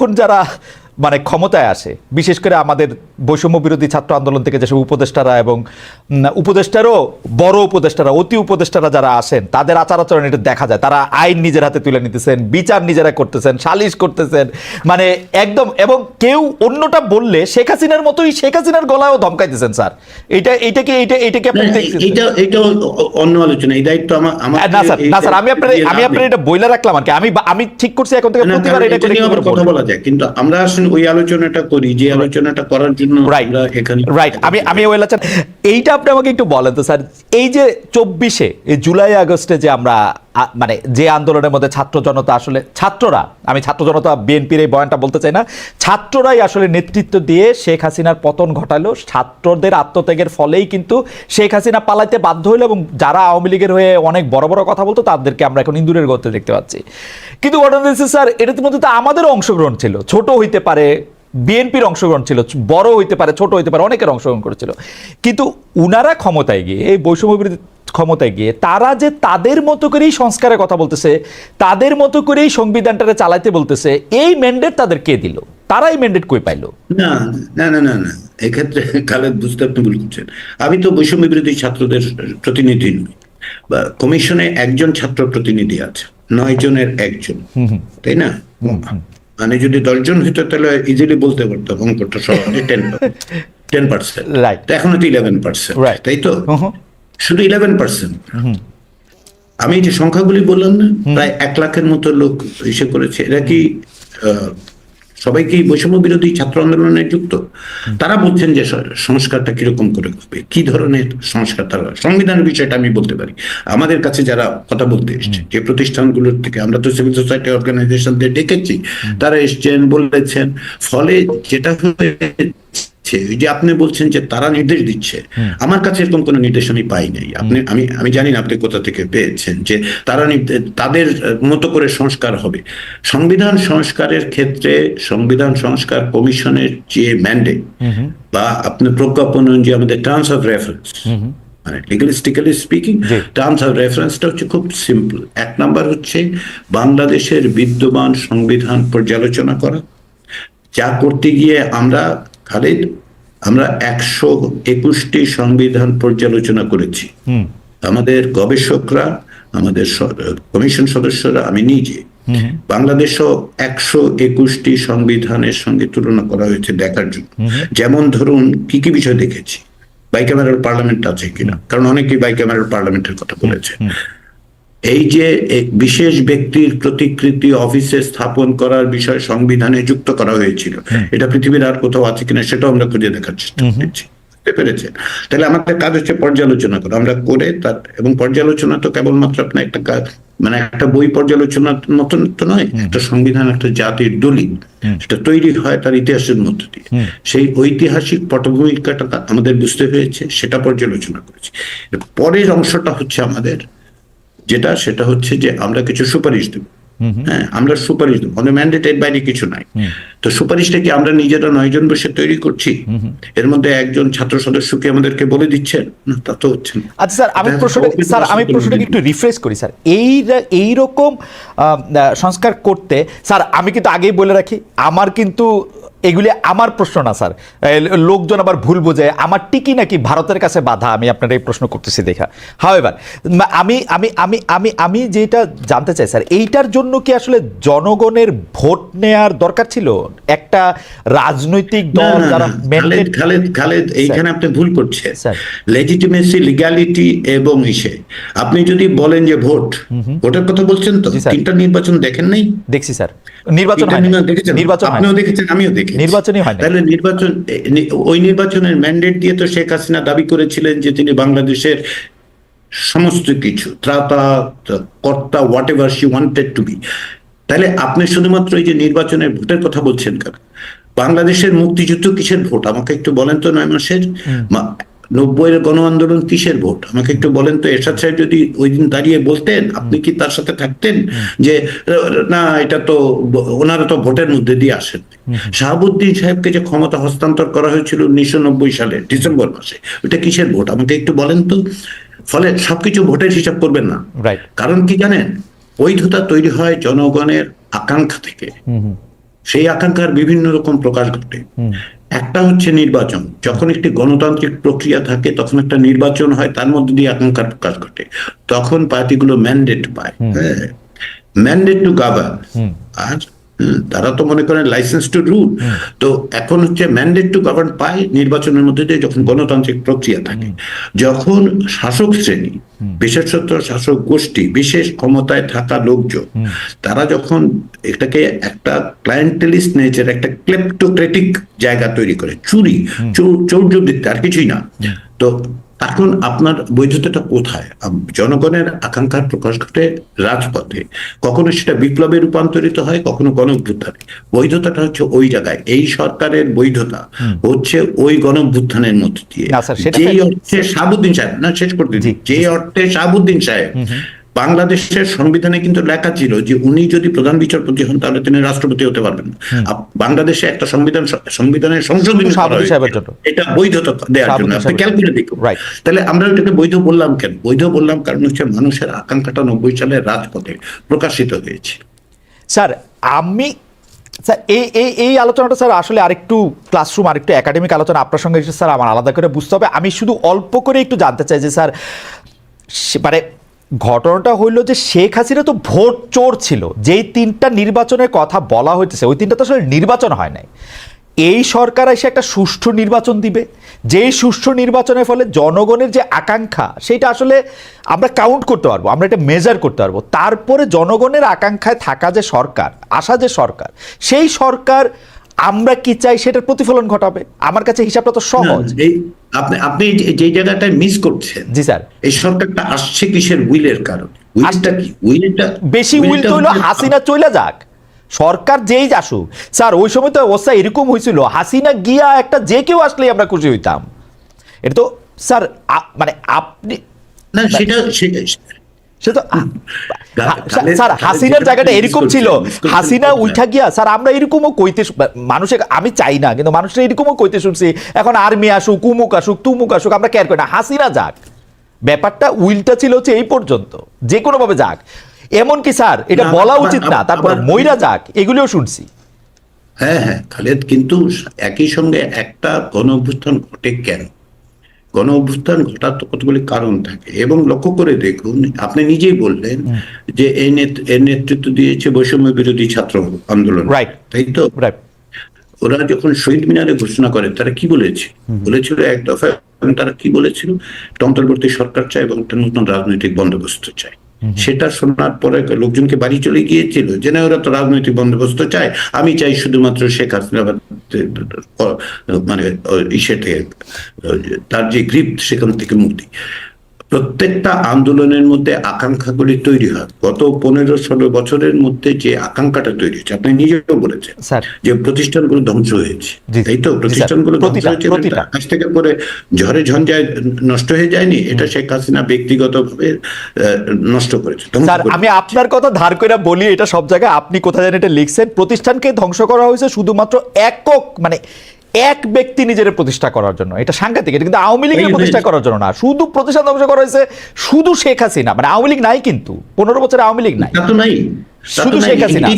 এখন যারা মানে ক্ষমতায় আসে বিশেষ করে আমাদের বৈষম্য বিরোধী ছাত্র আন্দোলন থেকে যেসব উপদেষ্টারা এবং উপদেষ্টারও বড় উপদেষ্টারা অতি উপদেষ্টারা যারা আসেন তাদের আচার আচরণ এটা দেখা যায়। তারা আইন নিজের হাতে তুলে নিতেছেন বিচার নিজেরা করতেছেন সালিশ করতেছেন মানে একদম এবং কেউ অন্যটা বললে শেখ হাসিনার মতোই শেখ হাসিনার গলায়ও ধমকাইতেছেন স্যার। এটা এটা কি এটা এটা কি আপনি এটা এটা অন্য আলোচনা। এই দায়িত্ব আমার না স্যার না স্যার আমি আপনার আমি আপনার এটা বইলা রাখলাম আর কি। আমি আমি ঠিক করছি এখন থেকে প্রতিবার এটা কথা বলা যায়। কিন্তু আমরা আসলে ওই আলোচনাটা করি যে আলোচনাটা করার জন্য এখানে রাইট আমি আমি ওই আলোচনা এইটা আপনি আমাকে একটু বলেন তো স্যার। এই যে চব্বিশে এই জুলাই আগস্টে যে আমরা মানে যে আন্দোলনের মধ্যে ছাত্র জনতা আসলে, ছাত্ররা, আমি ছাত্র জনতা বিএনপির এই বয়ানটা বলতে চাই না, ছাত্ররাই আসলে নেতৃত্ব দিয়ে শেখ হাসিনার পতন ঘটালো। ছাত্রদের আত্মত্যাগের ফলেই কিন্তু শেখ হাসিনা পালাইতে বাধ্য হলো এবং যারা আওয়ামী লীগের হয়ে অনেক বড় বড় কথা বলতো, তাদেরকে আমরা এখন ইন্দুরের গর্তে দেখতে পাচ্ছি। কিন্তু ঘটনা স্যার এটার মধ্যে তো আমাদেরও অংশগ্রহণ ছিল। ছোট হইতে পারে বিএনপির অংশগ্রহণ ছিল বড় হইতে পারে ছোট হইতে পারে অনেকের অংশগ্রহণ করেছিল। কিন্তু উনারা ক্ষমতায় গিয়ে এই বৈষম্যবিরোধী ক্ষমতায় গিয়ে তারা যে তাদের মতো করেই সংস্কারের কথা বলতেছে তাদের মতো করেই সংবিধানটারে চালাইতে বলতেছে এই ম্যান্ডেট তাদের কে দিল? তারা এই ম্যান্ডেট কই পাইলো? না না না না না এক্ষেত্রে খালেদ বুঝতে আপনি ভুল করছেন। আমি তো বৈষম্য বিরোধী ছাত্রদের প্রতিনিধি নই। বা কমিশনে একজন ছাত্র প্রতিনিধি আছে নয় জনের একজন। তাই না? মানে যদি দশজন হইতো তাহলে ইজিলি বলতে পারতাম অঙ্কটা সহজে টেন টেন পার্সেন্ট এখন তো ইলেভেন পার্সেন্ট. তাই তো? শুধু ইলেভেন পার্সেন্ট আমি যে সংখ্যাগুলি বললাম না প্রায় এক লাখের মতো লোক এসে করেছে। এরা কি আহ, এই বৈষম্য বিরোধী ছাত্র আন্দোলনে যুক্ত। তারা বলছেন যে সংস্কারটা কীরকম করে হবে কি ধরনের সংস্কার তারা? সংবিধানের বিষয়টা আমি বলতে পারি। আমাদের কাছে যারা কথা বলতে এসছে যে প্রতিষ্ঠানগুলোর থেকে আমরা তো সিভিল সোসাইটি অর্গানাইজেশনদের ডেকেছি তারা এসছেন বলেছেন। ফলে যেটা হয়েছে ওই যে আপনি বলছেন যে তারা নির্দেশ দিচ্ছে আমার কাছে এরকম কোনো নির্দেশ আমি পাই নাই। আপনি আমি আমি জানি না আপনি কোথা থেকে পেয়েছেন যে তারা তাদের মতো করে সংস্কার হবে। সংবিধান সংস্কারের ক্ষেত্রে সংবিধান সংস্কার কমিশনের যে ম্যান্ডেট বা আপনি প্রজ্ঞাপন যে আমাদের টার্মস অফ রেফারেন্স মানে লিগালিস্টিক্যালি স্পিকিং। টার্মস অফ রেফারেন্সটা হচ্ছে খুব সিম্পল এক নাম্বার হচ্ছে বাংলাদেশের বিদ্যমান সংবিধান পর্যালোচনা করা। যা করতে গিয়ে আমরা খালিদ আমরা একশো একুশটি সংবিধান পর্যালোচনা করেছি। আমাদের গবেষকরা আমাদের কমিশন সদস্যরা আমি নিজে। বাংলাদেশও একশো একুশটি সংবিধানের সঙ্গে তুলনা করা হয়েছে দেখার জন্য। যেমন ধরুন কি কি বিষয় দেখেছি? বাইক্যামেরাল পার্লামেন্ট আছে কিনা? কারণ অনেকেই বাইক্যামেরাল পার্লামেন্টের কথা বলেছে। এই যে বিশেষ ব্যক্তির প্রতিকৃতি অফিসে স্থাপন করার বিষয় সংবিধানে যুক্ত করা হয়েছিল এটা পৃথিবীর আর কোথাও আছে কিনা সেটাও আমরা খুঁজে দেখার চেষ্টা করছি। পেরেছেন? তাহলে আমাদের কাজ হচ্ছে পর্যালোচনা করা। আমরা করে তার এবং পর্যালোচনা তো কেবলমাত্র আপনার একটা কাজ মানে একটা বই পর্যালোচনার মতন তো নয় একটা সংবিধান একটা জাতির দলিল সেটা তৈরি হয় তার ইতিহাসের মধ্য দিয়ে। সেই ঐতিহাসিক পটভূমিকাটা আমাদের বুঝতে হয়েছে সেটা পর্যালোচনা করেছি। পরের অংশটা হচ্ছে আমাদের যেটা সেটা হচ্ছে যে আমরা কিছু সুপারিশ দেব। হ্যাঁ আমরা সুপারিশ দেবো। ম্যান্ডেটের বাইরে কিছু নাই। তো সুপারিশটা কি আমরা নিজেরা নয়জন বসে তৈরি করছি? এর মধ্যে একজন ছাত্র সদস্যকে আমাদেরকে বলে দিচ্ছেন? না তা তো হচ্ছে না। আচ্ছা স্যার আমি প্রশ্নটা স্যার আমি প্রশ্নটাকে একটু রিফ্রেশ করি স্যার। এই এইরকম সংস্কার করতে স্যার আমি কিন্তু আগেই বলে রাখি আমার কিন্তু এগুলি আমার প্রশ্ন না স্যার। লোকজন আবার ভুল বোঝে। আমার টিকি নাকি ভারতের কাছে বাধা? আমি আপনার এই প্রশ্ন করতেছি দেখা। হাও এবার আমি আমি আমি আমি আমি যেটা জানতে চাই স্যার এইটার জন্য কি আসলে জনগণের ভোট নেয়ার দরকার ছিল? একটা রাজনৈতিক দল যারা খালেদ খালেদ খালেদ এইখানে আপনি ভুল করছেন। স্যার। লেজিটিমেসি লিগ্যালিটি এবং ইসে। আপনি যদি বলেন যে ভোট ভোটের কথা বলছেন তো? তিনটা নির্বাচন দেখেন নাই? দেখছি স্যার। নির্বাচন নির্বাচন আপনিও দেখেছেন আমিও দেখেছি। নির্বাচনই হয় তাহলে নির্বাচন ওই নির্বাচনের ম্যান্ডেট দিয়ে তো শেখ হাসিনা দাবি করেছিলেন যে তিনি বাংলাদেশের সমস্ত কিছু ত্রাতা কর্তা whatever she wanted to be তাহলে আপনি শুধুমাত্র এই যে নির্বাচনের ভোটের কথা বলছেন কেন? বাংলাদেশের মুক্তিযুদ্ধ কিসের ভোট? আমাকে একটু বলেন তো নয় মাসের নব্বইয়ের গণ আন্দোলন কিসের ভোট? আমাকে একটু বলেন তো এরশাদ সাহেব যদি ওই দিন দাঁড়িয়ে বলতেন আপনি কি তার সাথে থাকতেন? যে না এটা তো ওনারা তো ভোটের মধ্যে দিয়ে আসেন। শাহাবুদ্দিন সাহেবকে যে ক্ষমতা হস্তান্তর করা হয়েছিল উনিশশো নব্বই সালে ডিসেম্বর মাসে ওটা কিসের ভোট? আমাকে একটু বলেন তো। ফলে সবকিছু ভোটের হিসাব করবেন না। কারণ কি জানেন? বৈধতা তৈরি হয় জনগণের আকাঙ্ক্ষা থেকে। সেই আকাঙ্ক্ষার বিভিন্ন রকম প্রকাশ ঘটে। একটা হচ্ছে নির্বাচন। যখন একটি গণতান্ত্রিক প্রক্রিয়া থাকে তখন একটা নির্বাচন হয় তার মধ্যে দিয়ে আকাঙ্ক্ষার প্রকাশ ঘটে। তখন পার্টিগুলো ম্যান্ডেট পায়। হ্যাঁ। ম্যান্ডেট টু গাভার্ন আর তারা তো মনে করেন লাইসেন্স টু রুল তো এখন হচ্ছে ম্যান্ডেট টু গভর্ন পায় নির্বাচনের মধ্যে দিয়ে যখন গণতান্ত্রিক প্রক্রিয়া থাকে। যখন শাসক শ্রেণি বিশেষত শাসক গোষ্ঠী বিশেষ ক্ষমতায় থাকা লোকজন তারা যখন এটাকে একটা ক্লায়েন্টেলিস্ট নেচার একটা ক্লেপ্টোক্রেটিক জায়গা তৈরি করে চুরি চৌর্যবৃত্তি আর কিছুই না। তো এখন আপনার বৈধতাটা কোথায়? জনগণের আকাঙ্ক্ষার প্রকাশ ঘটে রাজপথে। কখনো সেটা বিপ্লবে রূপান্তরিত হয় কখনো গণ অভ্যুত্থানে বৈধতাটা হচ্ছে ওই জায়গায়। এই সরকারের বৈধতা হচ্ছে ওই গণ অভ্যুত্থানের মধ্যে দিয়ে। না, যেই অর্থে সাবুদ্দিন সাহেব না শেষ করতে যে অর্থে সাবুদ্দিন সাহেব বাংলাদেশের সংবিধানে কিন্তু লেখা ছিল যে উনি যদি প্রধান বিচারপতি হন তাহলে তিনি রাষ্ট্রপতি হতে পারবেন না। বাংলাদেশে একটা সংবিধান সংবিধানের সংশোধনী। এটা বৈধতা দেওয়ার জন্য। আপনি ক্যালকুলেট দেখুন তাহলে আমরা এটাকে বৈধ বললাম কেন? বৈধ বললাম কারণ হচ্ছে মানুষের আকাঙ্ক্ষাটা নব্বই সালের রাজপথে প্রকাশিত হয়েছে। স্যার আমি স্যার এই এই এই আলোচনাটা স্যার আসলে আরেকটু ক্লাসরুম আরেকটু একাডেমিক আলোচনা আপনার সঙ্গে স্যার আমার আলাদা করে বুঝতে হবে। আমি শুধু অল্প করে একটু জানতে চাই যে স্যার মানে ঘটনাটা হইল যে শেখ হাসিনা তো ভোট চোর ছিল যেই তিনটা নির্বাচনের কথা বলা হইতেছে ওই তিনটা তো আসলে নির্বাচন হয় নাই। এই সরকার এসে একটা সুষ্ঠু নির্বাচন দিবে যেই সুষ্ঠু নির্বাচনের ফলে জনগণের যে আকাঙ্ক্ষা সেটা আসলে আমরা কাউন্ট করতে পারব আমরা এটা মেজার করতে পারব। তারপরে জনগণের আকাঙ্ক্ষায় থাকা যে সরকার আসা যে সরকার সেই সরকার আমরা কি চাই সেটার প্রতিফলন ঘটাবে? আমার কাছে হিসাবটা তো সহজ। আপনি আপনি যে- জায়গাটা মিস করছেন জি স্যার। এই সরকারটা আসছে কিসের উইলের কারণে? উইলটা কি? উইলটা বেশি উইল তো হলো হাসিনা চলে যাক। সরকার যেই আসুক। স্যার ওই সময় তো অবস্থা এরকম হয়েছিল। হাসিনা গিয়া একটা যে কেউ আসলেই আমরা খুশি হইতাম। এটা তো স্যার মানে আপনি না সেটা সেটা সে তো স্যার হাসিনার জায়গাটা এরকম ছিল। হাসিনা উঠা গিয়া স্যার আমরা এরকমও কইতে মানুষে আমি চাই না কিন্তু মানুষের এরকমও কইতে শুনছি। এখন আর্মি আসুক উমুক আসুক তুমুক আসুক আমরা কেয়ার করি না। হাসিনা যাক। ব্যাপারটা উইলটা ছিল হচ্ছে এই পর্যন্ত। যে কোনো ভাবে যাক। এমন কি স্যার এটা বলা উচিত না তারপর মইরা যাক এগুলিও শুনছি। হ্যাঁ হ্যাঁ খালেদ কিন্তু একই সঙ্গে একটা গণ ঘটে কেন? গণ অভ্যুত্থান ঘটার তো কতগুলি কারণ থাকে। এবং লক্ষ্য করে দেখুন আপনি নিজেই বললেন যে এই এর নেতৃত্ব দিয়েছে বৈষম্য বিরোধী ছাত্র আন্দোলন. তাই তো? ওরা যখন শহীদ মিনারে ঘোষণা করে তারা কি বলেছে? বলেছিল এক দফায় তারা কি বলেছিল? তন্ত্রবর্তী অন্তর্বর্তী সরকার চায় এবং একটা নতুন রাজনৈতিক বন্দোবস্ত চায়। সেটা শোনার পরে লোকজনকে বাড়ি চলে গিয়েছিল। যে না ওরা তো রাজনৈতিক বন্দোবস্ত চায়। আমি চাই শুধুমাত্র শেখ হাসিনা মানে ইসে থেকে তার যে গ্রিপ সেখান থেকে মুক্তি। প্রত্যেকটা আন্দোলনের মধ্যে আকাঙ্ক্ষাগুলি তৈরি হয় গত পনেরো ষোলো বছরের মধ্যে যে আকাঙ্ক্ষাটা তৈরি হয়েছে আপনি নিজেও বলেছেন যে প্রতিষ্ঠানগুলো ধ্বংস হয়েছে তাই তো। প্রতিষ্ঠানগুলো ধ্বংস হয়েছে। কাছ থেকে পরে ঝড়ে ঝঞ্ঝায় নষ্ট হয়ে যায়নি এটা শেখ হাসিনা ব্যক্তিগতভাবে নষ্ট করেছে করেছে। আমি আপনার কথা ধার করে বলি এটা সব জায়গায় আপনি কোথায় জানেন এটা লিখছেন প্রতিষ্ঠানকে ধ্বংস করা হয়েছে শুধুমাত্র একক মানে এক ব্যক্তি নিজের প্রতিষ্ঠা করার জন্য। এটা সাংঘাতিক এটা কিন্তু আওয়ামী লীগের প্রতিষ্ঠা করার জন্য না। শুধু প্রতিষ্ঠান ধ্বংস করা হয়েছে শুধু শেখ হাসিনা। মানে আওয়ামী লীগ নাই কিন্তু। পনেরো বছর আওয়ামী লীগ নাই। শুধু শেখ হাসিনা।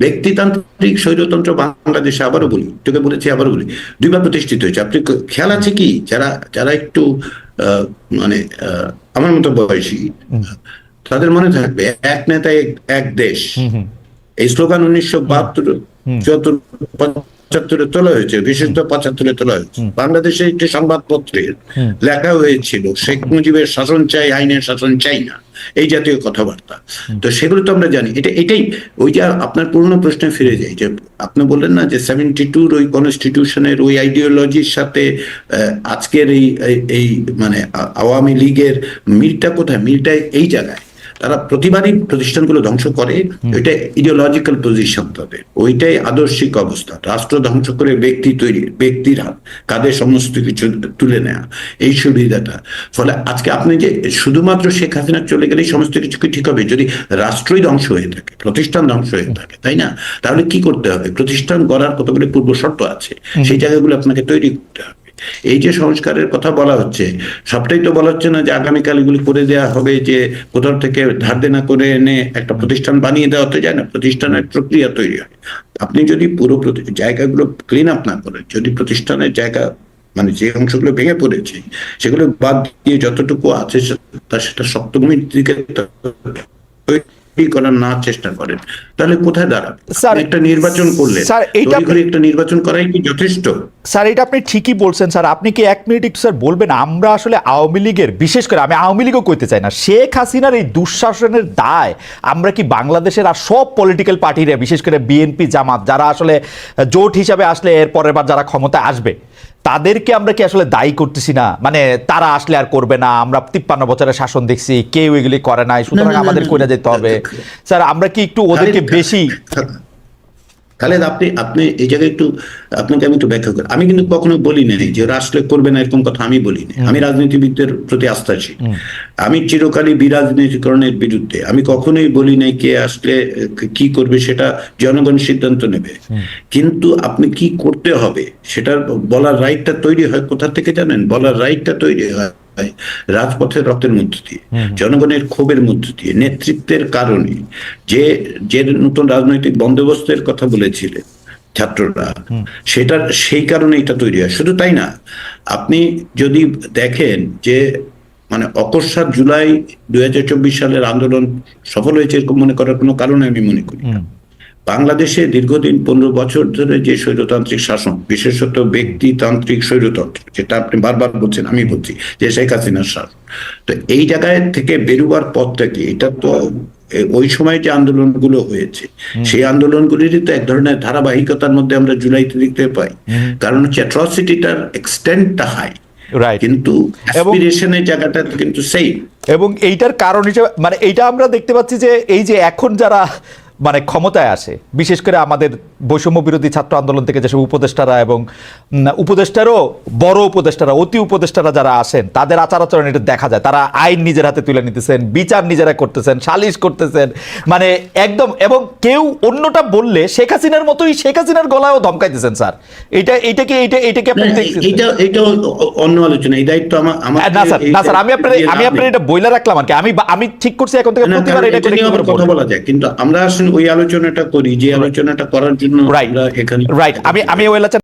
ব্যক্তিতান্ত্রিক স্বৈরতন্ত্র বাংলাদেশে আবারও বলি। তোকে বলেছি আবারও বলি। দুইবার প্রতিষ্ঠিত হয়েছে। আপনি খেয়াল আছে কি? যারা যারা একটু আহ, মানে আমার মতো বয়সী তাদের মনে থাকবে এক নেতা এক- এক দেশ। এই স্লোগান উনিশশো বাহাত্তর চুয়াত্তর পঁচাত্তরে তোলা হয়েছে বিশেষত পঁচাত্তরে তোলা হয়েছে। বাংলাদেশে একটি সংবাদপত্রে লেখা হয়েছিল শেখ মুজিবের শাসন চাই আইনের শাসন চাই না এই জাতীয় কথাবার্তা। তো সেগুলো তো আমরা জানি। এটা এটাই ওই যে আপনার পুরনো প্রশ্নে ফিরে যাই যে আপনি বললেন না যে সেভেন্টি টুর ওই কনস্টিটিউশনের ওই আইডিওলজির সাথে আজকের এই এই- এই মানে আওয়ামী লীগের মিলটা কোথায়? মিলটা এই জায়গায়। তারা প্রতিবারই প্রতিষ্ঠানগুলো ধ্বংস করে ওইটা ইডিওলজিক্যাল পজিশন তাদের। ওইটাই আদর্শিক অবস্থা। রাষ্ট্র ধ্বংস করে ব্যক্তি তৈরি ব্যক্তির হাত কাঁধে সমস্ত কিছু তুলে নেওয়া এই সুবিধাটা। ফলে আজকে আপনি যে শুধুমাত্র শেখ হাসিনা চলে গেলেই সমস্ত কিছু কি ঠিক হবে? যদি রাষ্ট্রই ধ্বংস হয়ে থাকে প্রতিষ্ঠান ধ্বংস হয়ে থাকে তাই না? তাহলে কি করতে হবে? প্রতিষ্ঠান গড়ার কতগুলি পূর্ব শর্ত আছে সেই জায়গাগুলো আপনাকে তৈরি করতে হবে। এই যে সংস্কারের কথা বলা হচ্ছে, সবটাই তো বলা হচ্ছে না যে আগামীকাল এগুলি করে দেওয়া হবে, যে কোথাও থেকে ধার দেনা করে এনে একটা প্রতিষ্ঠান বানিয়ে দেওয়া হতে যায় না, প্রতিষ্ঠানের প্রক্রিয়া তৈরি হয়। আপনি যদি পুরো জায়গাগুলো ক্লিন আপ না করেন, যদি প্রতিষ্ঠানের জায়গা মানে যে অংশগুলো ভেঙে পড়েছে, সেগুলো বাদ দিয়ে যতটুকু আছে তা সেটা শক্তভূমির দিকে করার না চেষ্টা করেন। তাহলে কোথায় দাঁড়াবে? একটা নির্বাচন করলেন। স্যার, এইটা- একটা নির্বাচন করাই কি যথেষ্ট? স্যার এটা আপনি ঠিকই বলছেন স্যার। আপনি কি এক মিনিট একটু স্যার বলবেন? আমরা আসলে আওয়ামী লীগের বিশেষ করে আমি আওয়ামী লীগও কইতে চাই না। শেখ হাসিনার এই দুঃশাসনের দায় আমরা কি বাংলাদেশের আর সব পলিটিক্যাল পার্টিরা বিশেষ করে বিএনপি জামাত যারা আসলে জোট হিসাবে আসলে এর পরের বার যারা ক্ষমতায় আসবে তাদেরকে আমরা কি আসলে দায়ী করতেছি না? মানে তারা আসলে আর করবে না আমরা তিপ্পান্ন বছরের শাসন দেখছি কেউ এগুলি করে নাই সুতরাং আমাদের করে যেতে হবে। স্যার আমরা কি একটু ওদেরকে বেশি খালেদ আপনি আপনি এই জায়গায় একটু আপনাকে আমি একটু ব্যাখ্যা করি। আমি কিন্তু কখনো বলি নাই যে আসলে করবে না এরকম কথা আমি বলি না আমি রাজনীতিবিদদের প্রতি আস্থাশীল। আমি চিরকালই বিরাজনীতিকরণের বিরুদ্ধে। আমি কখনোই বলি নাই কে আসলে কি করবে সেটা জনগণ সিদ্ধান্ত নেবে। কিন্তু আপনি কি করতে হবে সেটার বলার রাইটটা তৈরি হয় কোথা থেকে জানেন? বলার রাইটটা তৈরি হয় রাজপথের রক্তের মধ্য দিয়ে জনগণের ক্ষোভের মধ্য দিয়ে নেতৃত্বের কারণে যে যে নতুন রাজনৈতিক বন্দোবস্তের কথা বলেছিলেন ছাত্ররা সেটার সেই কারণে এটা তৈরি হয়। শুধু তাই না আপনি যদি দেখেন যে মানে অকস্মাৎ জুলাই দুই হাজার চব্বিশ সালের আন্দোলন সফল হয়েছে এরকম মনে করার কোনো কারণ আমি মনে করি না। বাংলাদেশে দীর্ঘদিন পনেরো বছর ধরে যে স্বৈরতান্ত্রিক শাসন বিশেষত ব্যক্তিতান্ত্রিক স্বৈরতন্ত্র যেটা আপনি বারবার বলছেন আমি বলছি যে শেখ হাসিনার শাসন। তো এই জায়গায় থেকে বেরোবার পথটা কি? এটা তো ওই সময় যে আন্দোলনগুলো হয়েছে সেই আন্দোলনগুলিরই তো এক ধরনের ধারাবাহিকতার মধ্যে আমরা জুলাইতে দেখতে পাই। কারণ হচ্ছে অ্যাট্রসিটিটার এক্সটেন্টটা হাই কিন্তু অ্যাসপিরেশনের জায়গাটা কিন্তু সেই এবং এইটার কারণ হিসেবে মানে এইটা আমরা দেখতে পাচ্ছি যে এই যে এখন যারা মানে ক্ষমতায় আসে বিশেষ করে আমাদের বৈষম্য বিরোধী ছাত্র আন্দোলন থেকে যেসব উপদেষ্টারা এবং উপদেষ্টারও বড় উপদেষ্টারা অতি উপদেষ্টারা যারা আসেন তাদের আচার আচরণ এটা দেখা যায়। তারা আইন নিজের হাতে তুলে নিতেছেন বিচার নিজেরা করতেছেন সালিশ করতেছেন মানে একদম এবং কেউ অন্যটা বললে শেখ হাসিনার মতোই শেখ হাসিনার গলায়ও ধমকাইতেছেন স্যার। এটা এইটা কি এইটা এইটা কি আপনি না, এটা অ- অন্য আলোচনা। এই দায়িত্ব আমার আমার না স্যার না স্যার আমি আপনার আমি আপনার এটা বইলা রাখলাম আর কি। আমি আমি ঠিক করছি এখন থেকে প্রতিবার এটা এটা কথা বলা যায়। কিন্তু আমরা আসলে ওই আলোচনাটা করি যে আলোচনাটা করার জন্য রাইট আমরা এখানে রাইট আমি আমি ওই আলোচনা